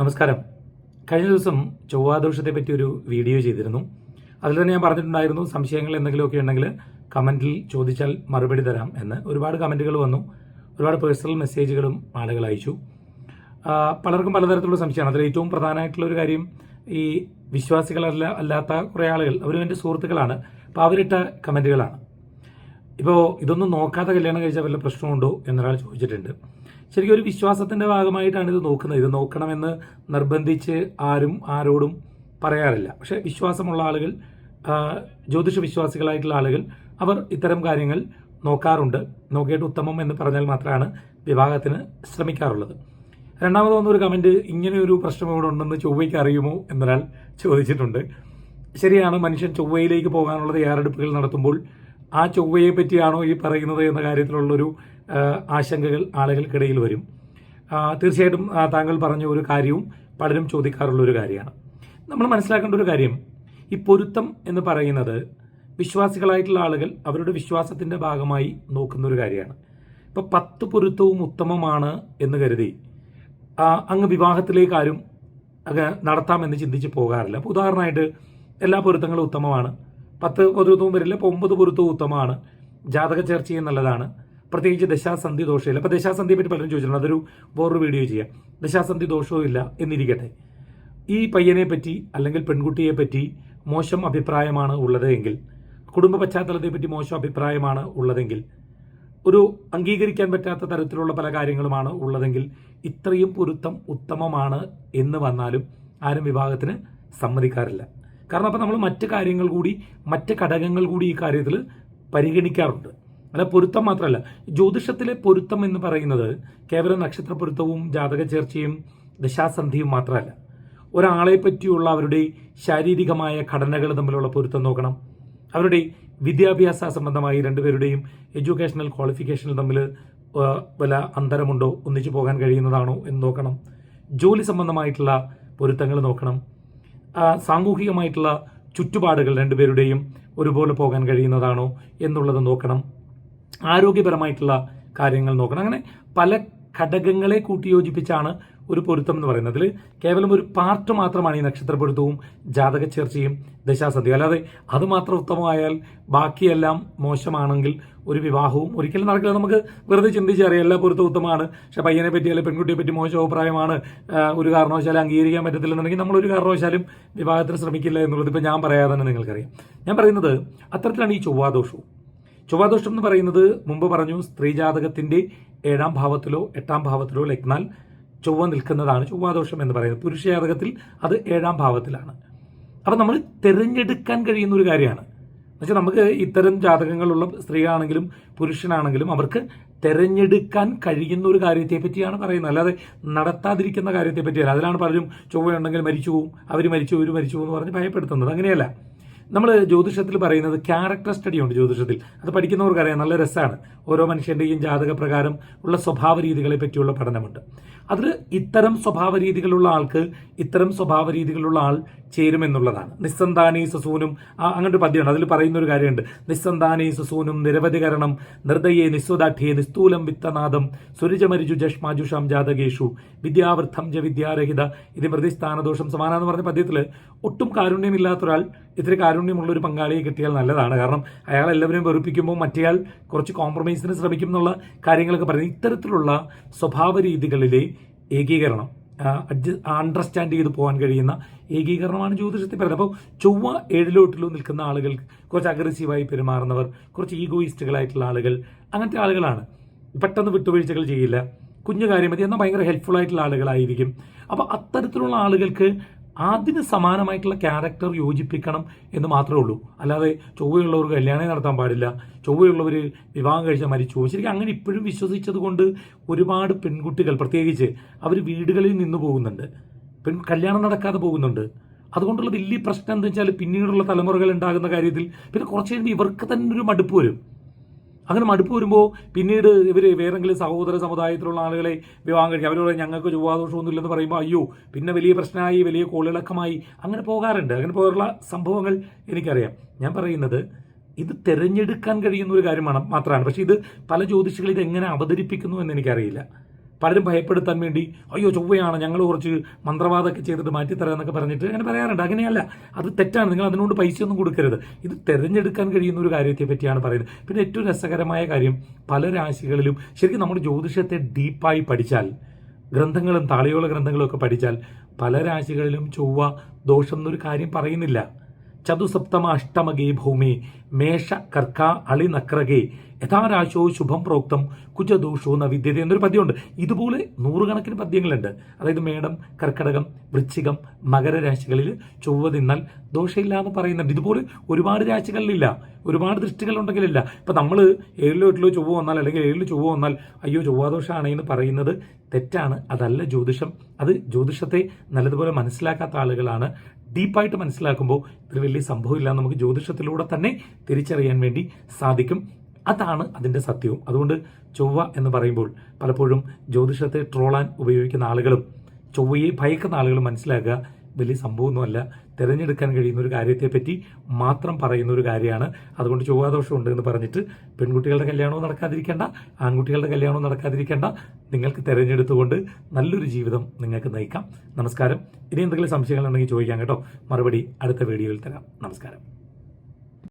നമസ്കാരം. കഴിഞ്ഞ ദിവസം ചൊവ്വാദോഷത്തെ പറ്റി ഒരു വീഡിയോ ചെയ്തിരുന്നു. അതിൽ തന്നെ ഞാൻ പറഞ്ഞിട്ടുണ്ടായിരുന്നു സംശയങ്ങൾ എന്തെങ്കിലുമൊക്കെ ഉണ്ടെങ്കിൽ കമന്റിൽ ചോദിച്ചാൽ മറുപടി തരാം എന്ന് ഒരുപാട് കമന്റുകൾ വന്നു. ഒരുപാട് പേഴ്സണൽ മെസ്സേജുകളും ആളുകൾ അയച്ചു. പലർക്കും പലതരത്തിലുള്ള സംശയമാണ്. അതിൽ ഏറ്റവും പ്രധാനമായിട്ടുള്ള ഒരു കാര്യം ഈ വിശ്വാസികളല്ല അല്ലാത്ത കുറേ ആളുകൾ അവരും എന്റെ സുഹൃത്തുക്കളാണ്. അപ്പോൾ അവരിട്ട കമന്റുകളാണ് ഇപ്പോൾ ഇതൊന്നും നോക്കാതെ കല്യാണം കഴിച്ചാൽ വല്ല പ്രശ്നമുണ്ടോ എന്നൊരാൾ ചോദിച്ചിട്ടുണ്ട്. ശരിക്കും ഒരു വിശ്വാസത്തിന്റെ ഭാഗമായിട്ടാണ് ഇത് നോക്കുന്നത്. ഇത് നോക്കണമെന്ന് നിർബന്ധിച്ച് ആരും ആരോടും പറയാറില്ല. പക്ഷെ വിശ്വാസമുള്ള ആളുകൾ ജ്യോതിഷ വിശ്വാസികളായിട്ടുള്ള ആളുകൾ അവർ ഇത്തരം കാര്യങ്ങൾ നോക്കാറുണ്ട്. നോക്കിയിട്ട് ഉത്തമം എന്ന് പറഞ്ഞാൽ മാത്രമാണ് വിവാഹത്തിന് ശ്രമിക്കാറുള്ളത്. രണ്ടാമത് വന്നൊരു കമന്റ് ഇങ്ങനെയൊരു പ്രശ്നം ഇവിടെ ഉണ്ടെന്ന് ചൊവ്വയ്ക്ക് അറിയുമോ? എന്നൊരാൾ ചോദിച്ചിട്ടുണ്ട്. ശരിയാണ് മനുഷ്യൻ ചൊവ്വയിലേക്ക് പോകാനുള്ള തയ്യാറെടുപ്പുകൾ നടത്തുമ്പോൾ ആ ചൊവ്വയെ പറ്റിയാണോ ഈ പറയുന്നത് എന്ന കാര്യത്തിലുള്ളൊരു ആശങ്കകൾ ആളുകൾക്കിടയിൽ വരും. തീർച്ചയായിട്ടും താങ്കൾ പറഞ്ഞ ഒരു കാര്യവും പലരും ചോദിക്കാറുള്ള ഒരു കാര്യമാണ്. നമ്മൾ മനസ്സിലാക്കേണ്ട ഒരു കാര്യം ഈ പൊരുത്തം എന്ന് പറയുന്നത് വിശ്വാസികളായിട്ടുള്ള ആളുകൾ അവരുടെ വിശ്വാസത്തിന്റെ ഭാഗമായി നോക്കുന്ന ഒരു കാര്യമാണ്. ഇപ്പോൾ പത്ത് പൊരുത്തവും ഉത്തമമാണ് എന്ന് കരുതി അങ്ങ് വിവാഹത്തിലേക്ക് ആരും നടത്താമെന്ന് ചിന്തിച്ച് പോകാറില്ല. അപ്പോൾ ഉദാഹരണമായിട്ട് എല്ലാ പൊരുത്തങ്ങളും ഉത്തമമാണ്. പത്ത് പൊരുത്തവും വരില്ല അപ്പോൾ ഒമ്പത് പൊരുത്തവും ഉത്തമമാണ്. ജാതക ചർച്ചയും നല്ലതാണ്. പ്രത്യേകിച്ച് ദശാസന്ധി ദോഷമില്ല. അപ്പോൾ ദശാസന്ധിയെ പറ്റി പലരും ചോദിച്ചിട്ടുണ്ട്. അതൊരു വേറൊരു വീഡിയോ ചെയ്യാം. ദശാസന്ധി ദോഷവും ഇല്ല എന്നിരിക്കട്ടെ. ഈ പയ്യനെ പറ്റി അല്ലെങ്കിൽ പെൺകുട്ടിയെ പറ്റി മോശം അഭിപ്രായമാണ് ഉള്ളത് എങ്കിൽ കുടുംബ പശ്ചാത്തലത്തെ പറ്റി മോശം അഭിപ്രായമാണ് ഉള്ളതെങ്കിൽ ഒരു അംഗീകരിക്കാൻ പറ്റാത്ത തരത്തിലുള്ള പല കാര്യങ്ങളുമാണ് ഉള്ളതെങ്കിൽ ഇത്രയും പൊരുത്തം ഉത്തമമാണ് എന്ന് വന്നാലും ആരും വിവാഹത്തിന് സമ്മതിക്കാറില്ല. കാരണം അപ്പം നമ്മൾ മറ്റ് കാര്യങ്ങൾ കൂടി മറ്റ് ഘടകങ്ങൾ കൂടി ഈ കാര്യത്തിൽ പരിഗണിക്കാറുണ്ട്. അല്ല പൊരുത്തം മാത്രമല്ല. ജ്യോതിഷത്തിലെ പൊരുത്തം എന്ന് പറയുന്നത് കേവലം നക്ഷത്ര പൊരുത്തവും ജാതക ചേർച്ചയും ദശാസന്ധിയും മാത്രമല്ല. ഒരാളെ പറ്റിയുള്ള അവരുടെ ശാരീരികമായ ഘടനകൾ തമ്മിലുള്ള പൊരുത്തം നോക്കണം. അവരുടെ വിദ്യാഭ്യാസ സംബന്ധമായി രണ്ടുപേരുടെയും എഡ്യൂക്കേഷണൽ ക്വാളിഫിക്കേഷനിൽ തമ്മിൽ വല്ല അന്തരമുണ്ടോ? ഒന്നിച്ചു പോകാൻ കഴിയുന്നതാണോ എന്ന് നോക്കണം. ജോലി സംബന്ധമായിട്ടുള്ള പൊരുത്തങ്ങൾ നോക്കണം. സാമൂഹികമായിട്ടുള്ള ചുറ്റുപാടുകൾ രണ്ടുപേരുടെയും ഒരുപോലെ പോകാൻ കഴിയുന്നതാണോ എന്നുള്ളത് നോക്കണം. ആരോഗ്യപരമായിട്ടുള്ള കാര്യങ്ങൾ നോക്കണം. അങ്ങനെ പല ഘടകങ്ങളെ കൂട്ടിയോജിപ്പിച്ചാണ് ഒരു പൊരുത്തം എന്ന് പറയുന്നത് അതിൽ കേവലം ഒരു പാർട്ട് മാത്രമാണ് ഈ നക്ഷത്ര പൊരുത്തവും ജാതക ചേർച്ചയും ദശാസന്ധിയും. അല്ലാതെ അത് മാത്രം ഉത്തമമായാൽ ബാക്കിയെല്ലാം മോശമാണെങ്കിൽ ഒരു വിവാഹവും ഒരിക്കലും നടക്കില്ല. നമുക്ക് വെറുതെ ചിന്തിച്ചറിയാം എല്ലാ പൊരുത്തം ഉത്തമമാണ്. പക്ഷെ പയ്യനെ പറ്റി അല്ലെങ്കിൽ പെൺകുട്ടിയെ പറ്റി മോശം അഭിപ്രായമാണ് ഒരു കാരണവശാലും അംഗീകരിക്കാൻ പറ്റത്തില്ലെന്നുണ്ടെങ്കിൽ ഒരു കാരണവശാലും വിവാഹത്തിന് ശ്രമിക്കില്ല എന്നുള്ളത് ഇപ്പം ഞാൻ പറയാതെ തന്നെ നിങ്ങൾക്കറിയാം. ഞാൻ പറയുന്നത് അത്തരത്തിലാണ് ഈ ചൊവ്വാദോഷവും. ചൊവ്വാദോഷം എന്ന് പറയുന്നത് മുമ്പ് പറഞ്ഞു സ്ത്രീ ജാതകത്തിന്റെ ഏഴാം ഭാവത്തിലോ എട്ടാം ഭാവത്തിലോ ലഗ്നാൽ ചൊവ്വ നിൽക്കുന്നതാണ് ചൊവ്വാദോഷം എന്ന് പറയുന്നത്. പുരുഷ ജാതകത്തിൽ അത് ഏഴാം ഭാവത്തിലാണ്. അപ്പം നമ്മൾ തിരഞ്ഞെടുക്കാൻ കഴിയുന്ന ഒരു കാര്യമാണ്. എന്നുവെച്ചാൽ നമുക്ക് ഇത്തരം ജാതകങ്ങളുള്ള സ്ത്രീയാണെങ്കിലും പുരുഷനാണെങ്കിലും അവർക്ക് തിരഞ്ഞെടുക്കാൻ കഴിയുന്ന ഒരു കാര്യത്തെ പറ്റിയാണ് പറയുന്നത്. അല്ലാതെ നടത്താതിരിക്കുന്ന കാര്യത്തെ പറ്റിയല്ല അതിലാണ് പലരും ചൊവ്വയുണ്ടെങ്കിൽ മരിച്ചു പോവും അവർ മരിച്ചു ഇവർ മരിച്ചു എന്ന് പറഞ്ഞ് ഭയപ്പെടുത്തുന്നത്. അങ്ങനെയല്ല. നമ്മൾ ജ്യോതിഷത്തിൽ പറയുന്നത് ക്യാരക്ടർ സ്റ്റഡി ഉണ്ട് ജ്യോതിഷത്തിൽ. അത് പഠിക്കുന്നവർക്ക് അറിയാം നല്ല രസമാണ്. ഓരോ മനുഷ്യന്റെയും ജാതക പ്രകാരം ഉള്ള സ്വഭാവ രീതികളെ പറ്റിയുള്ള പഠനമുണ്ട്. അതിൽ ഇത്തരം സ്വഭാവ രീതികളുള്ള ആൾക്ക് ഇത്തരം സ്വഭാവ രീതികളുള്ള ആൾ ചേരുമെന്നുള്ളതാണ്. നിസ്സന്താനീ സസൂനും അങ്ങനൊരു പദ്യമുണ്ട്. അതിൽ പറയുന്ന ഒരു കാര്യമുണ്ട്. നിസ്സന്താനീ സസൂനും നിരവധികരണം നിർദ്ദയെ നിസ്വദാഠ്യേ നിസ്തൂലം വിത്തനാദം സുരജമരിജു ജഷ്മാജുഷാം ജാതകേഷു വിദ്യാവൃദ്ധം ജ വിദ്യാരഹിത ഇത് മൃതിസ്ഥാനദോഷം സമാന എന്ന് പറഞ്ഞ പദ്യത്തിൽ ഒട്ടും കാരുണ്യമില്ലാത്ത ഒരാൾ ഇത്തിരി കാരുണ്യമുള്ള ഒരു പങ്കാളിയെ കിട്ടിയാൽ നല്ലതാണ്. കാരണം അയാൾ എല്ലാവരെയും വെറുപ്പിക്കുമ്പോൾ മറ്റേയാൾ കുറച്ച് കോംപ്രമൈസിന് ശ്രമിക്കും എന്നുള്ള കാര്യങ്ങളൊക്കെ പറയുന്നത് ഇത്തരത്തിലുള്ള സ്വഭാവ രീതികളിലെ ഏകീകരണം അണ്ടർസ്റ്റാൻഡ് ചെയ്ത് പോകാൻ കഴിയുന്ന ഏകീകരണമാണ് ജ്യോതിഷത്തിൽ പറയുന്നത്. അപ്പോൾ ചൊവ്വ ഏഴിലോട്ടിലോ നിൽക്കുന്ന ആളുകൾ കുറച്ച് അഗ്രസീവായി പെരുമാറുന്നവർ കുറച്ച് ഈഗോയിസ്റ്റുകളായിട്ടുള്ള ആളുകൾ അങ്ങനത്തെ ആളുകളാണ്. പെട്ടെന്ന് വിട്ടുവീഴ്ചകൾ ചെയ്യില്ല. കുഞ്ഞു കാര്യം മതി എന്നാൽ ഭയങ്കര ഹെൽപ്ഫുൾ ആയിട്ടുള്ള ആളുകളായിരിക്കും. അപ്പോൾ അത്തരത്തിലുള്ള ആളുകൾക്ക് അതിന് സമാനമായിട്ടുള്ള ക്യാരക്ടർ യോജിപ്പിക്കണം എന്ന് മാത്രമേ ഉള്ളൂ. അല്ലാതെ ചൊവ്വയുള്ളവർ കല്യാണം നടത്താൻ പാടില്ല. ചൊവ്വയുള്ളവർ വിവാഹം കഴിച്ചാൽ മരിച്ചു ശരിക്കും അങ്ങനെ ഇപ്പോഴും വിശ്വസിച്ചത് കൊണ്ട് ഒരുപാട് പെൺകുട്ടികൾ പ്രത്യേകിച്ച് അവർ വീടുകളിൽ നിന്ന് പോകുന്നുണ്ട്. പെൺ കല്യാണം നടക്കാതെ പോകുന്നുണ്ട്. അതുകൊണ്ടുള്ള വലിയ പ്രശ്നം എന്താ വെച്ചാൽ പിന്നീടുള്ള തലമുറകൾ ഉണ്ടാകുന്ന കാര്യത്തിൽ പിന്നെ കുറച്ച് കഴിയുമ്പോൾ ഇവർക്ക് തന്നെ ഒരു മടുപ്പ് വരും. അങ്ങനെ മടുപ്പ് വരുമ്പോൾ പിന്നീട് ഇവർ വേറെങ്കിലും സഹോദര സമുദായത്തിലുള്ള ആളുകളെ വിവാഹം കഴിക്കും. അവരോട് ഞങ്ങൾക്ക് ചൊവ്വാദോഷമൊന്നും ഇല്ലെന്ന് പറയുമ്പോൾ അയ്യോ പിന്നെ വലിയ പ്രശ്നമായി വലിയ കോളിളക്കമായി. അങ്ങനെ പോകാറുണ്ട്. അങ്ങനെ പോകാറുള്ള സംഭവങ്ങൾ എനിക്കറിയാം. ഞാൻ പറയുന്നത് ഇത് തിരഞ്ഞെടുക്കാൻ കഴിയുന്ന ഒരു കാര്യമാണ് മാത്രമാണ്. പക്ഷേ ഇത് പല ജ്യോതിഷികൾ ഇത് എങ്ങനെ അവതരിപ്പിക്കുന്നു എന്ന് എനിക്കറിയില്ല. പലരും ഭയപ്പെടുത്താൻ വേണ്ടി അയ്യോ ചൊവ്വയാണ് ഞങ്ങൾ കുറച്ച് മന്ത്രവാദമൊക്കെ ചെയ്തിട്ട് മാറ്റിത്തരാം എന്നൊക്കെ പറഞ്ഞിട്ട് അങ്ങനെ പറയാറുണ്ട്. അങ്ങനെയല്ല അത് തെറ്റാണ്. നിങ്ങൾ അതിനോട് പൈസയൊന്നും കൊടുക്കരുത്. ഇത് തിരഞ്ഞെടുക്കാൻ കഴിയുന്ന ഒരു കാര്യത്തെ പറ്റിയാണ് പറയുന്നത്. പിന്നെ ഏറ്റവും രസകരമായ കാര്യം പല രാശികളിലും ശരിക്കും നമ്മുടെ ജ്യോതിഷത്തെ ഡീപ്പായി പഠിച്ചാൽ ഗ്രന്ഥങ്ങളും താളിയോള ഗ്രന്ഥങ്ങളും ഒക്കെ പഠിച്ചാൽ പല രാശികളിലും ചൊവ്വ ദോഷം എന്നൊരു കാര്യം പറയുന്നില്ല. ചതുസപ്തമ അഷ്ടമകേ ഭൂമി മേഷ കർക്ക അളി നക്രകേ യഥാരാശോ ശുഭം പ്രോക്തം കുജദോഷോ ന വിദ്യത എന്നൊരു പദ്യമുണ്ട്. ഇതുപോലെ നൂറുകണക്കിന് പദ്യങ്ങളുണ്ട്. അതായത് മേടം കർക്കടകം വൃശ്ചികം മകരരാശികളിൽ ചൊവ്വ തിന്നാൽ ദോഷമില്ല എന്ന് പറയുന്നുണ്ട്. ഇതുപോലെ ഒരുപാട് രാശികളിലില്ല. ഒരുപാട് ദൃഷ്ടികളുണ്ടെങ്കിലില്ല. ഇപ്പം നമ്മൾ ഏഴിലോ എട്ടിലോ ചൊവ്വ വന്നാൽ അല്ലെങ്കിൽ ഏഴിൽ ചൊവ്വ വന്നാൽ അയ്യോ ചൊവ്വാദോഷമാണ് എന്ന് പറയുന്നത് തെറ്റാണ്. അതല്ല ജ്യോതിഷം. അത് ജ്യോതിഷത്തെ നല്ലതുപോലെ മനസ്സിലാക്കാത്ത ആളുകളാണ്. ഡീപ്പായിട്ട് മനസ്സിലാക്കുമ്പോൾ ഇതിൽ വലിയ സംഭവമില്ല നമുക്ക് ജ്യോതിഷത്തിലൂടെ തന്നെ തിരിച്ചറിയാൻ വേണ്ടി സാധിക്കും. അതാണ് അതിന്റെ സത്യവും. അതുകൊണ്ട് ചൊവ്വ എന്ന് പറയുമ്പോൾ പലപ്പോഴും ജ്യോതിഷത്തെ ട്രോളാൻ ഉപയോഗിക്കുന്ന ആളുകളും ചൊവ്വയെ ഭയക്കുന്ന ആളുകളും മനസ്സിലാക്കുക. വലിയ സംഭവമൊന്നുമല്ല. തിരഞ്ഞെടുക്കാൻ കഴിയുന്ന ഒരു കാര്യത്തെപ്പറ്റി മാത്രം പറയുന്ന ഒരു കാര്യമാണ്. അതുകൊണ്ട് ചൊവ്വാദോഷമുണ്ട് എന്ന് പറഞ്ഞിട്ട് പെൺകുട്ടികളുടെ കല്യാണവും നടക്കാതിരിക്കേണ്ട ആൺകുട്ടികളുടെ കല്യാണവും നടക്കാതിരിക്കേണ്ട. നിങ്ങൾക്ക് തിരഞ്ഞെടുത്തുകൊണ്ട് നല്ലൊരു ജീവിതം നിങ്ങൾക്ക് നയിക്കാം. നമസ്കാരം. ഇനി എന്തെങ്കിലും സംശയങ്ങളുണ്ടെങ്കിൽ ചോദിക്കാം കേട്ടോ. മറുപടി അടുത്ത വീഡിയോയിൽ തരാം. നമസ്കാരം.